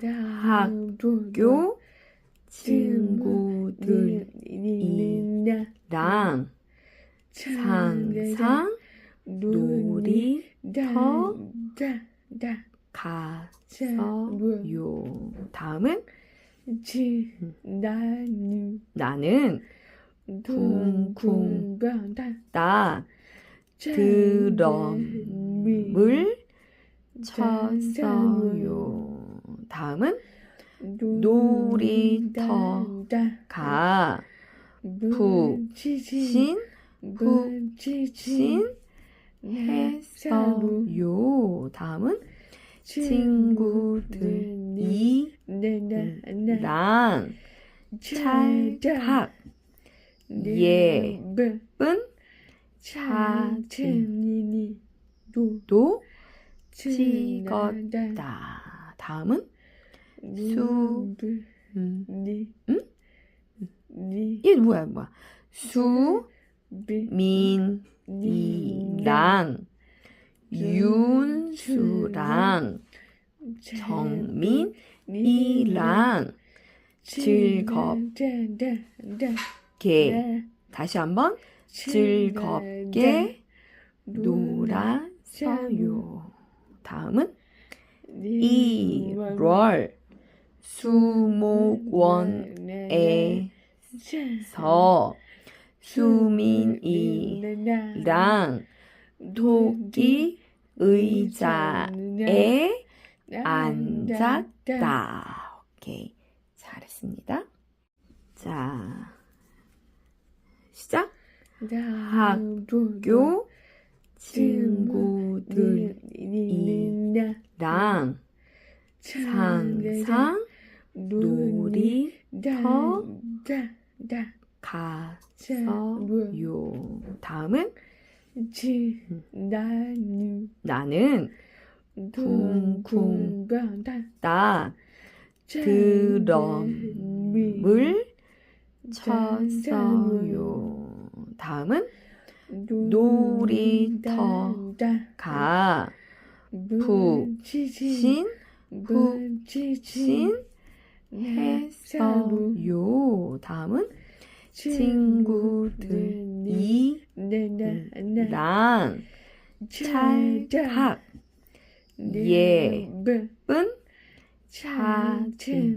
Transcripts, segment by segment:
학교 친구들이랑 상상 놀이터 가서요. 다음은 나는 나는 쿵쿵 나 드럼을 쳤어요. 다음은 놀이터 가신 푹신 했어요. 다음은 친구들이랑 찰칵 예쁜 사진도 찍었다. 다음은? 수, 음, 음? 이게 뭐야, 뭐야? 수 민 이랑 윤수랑 정민 이랑. 즐겁게 다시 한번. 즐겁게 놀았어요. 다음은 1월 수목원에서 수민이랑 토끼 의자에 앉았다. 오케이. 잘했습니다. 자, 시작. 학교 친구들이랑 상상 놀이터 가서요. 다음은 나는 나 드럼을 쳤어요. 다음은 놀이터 가 푹신 푹신 했어요. 다음은 친구들이랑 찰칵 예쁜 사진도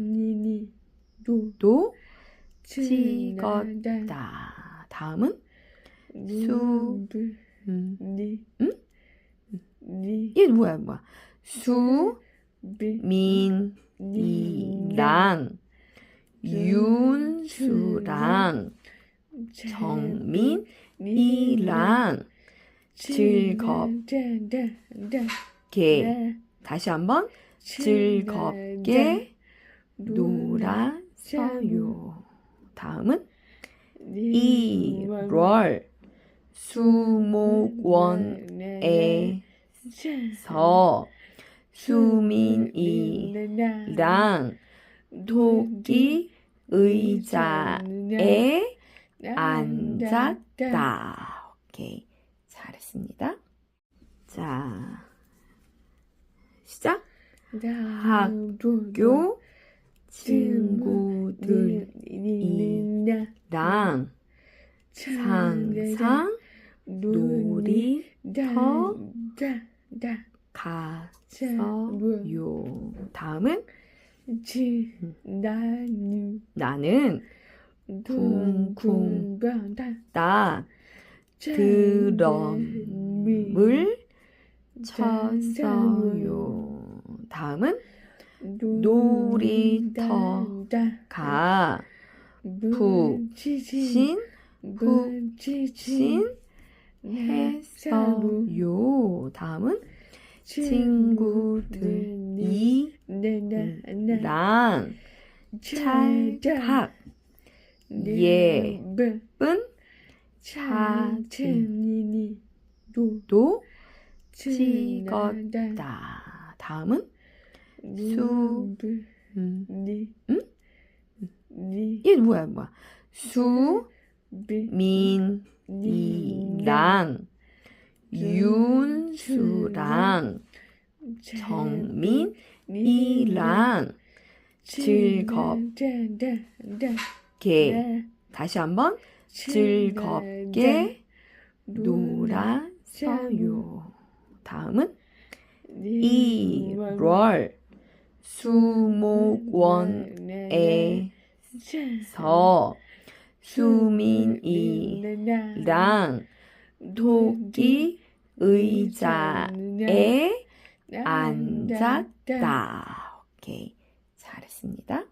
찍었다. 다음은 수, 음, 이게 뭐야, 뭐야? 수 민 이랑 윤수랑 정민 이랑. 즐겁게. 다시 한번. 즐겁게 놀았어요. 다음은 1월 수목원에서 수민이랑 토끼 의자에 앉았다. 오케이. 잘했습니다. 자, 시작. 학교 친구들이랑 상상 놀이터 가서요. 다음은? 나는 나는 쿵쿵 나 드럼을 쳤어요. 다음은? 놀이터 가 푹신? 푹신 했어요. 다음은 친구들이랑 찰칵. 예쁜 사진도 찍었다. 다음은 수, 음, 이게 뭐야, 뭐야? 수민 이랑 윤수랑 정민이랑 즐겁게. 다시 한번 즐겁게 놀았어요. 다음은 1월 수목원에서 수민이랑 토끼 의자에 앉았다. 오케이. 잘했습니다.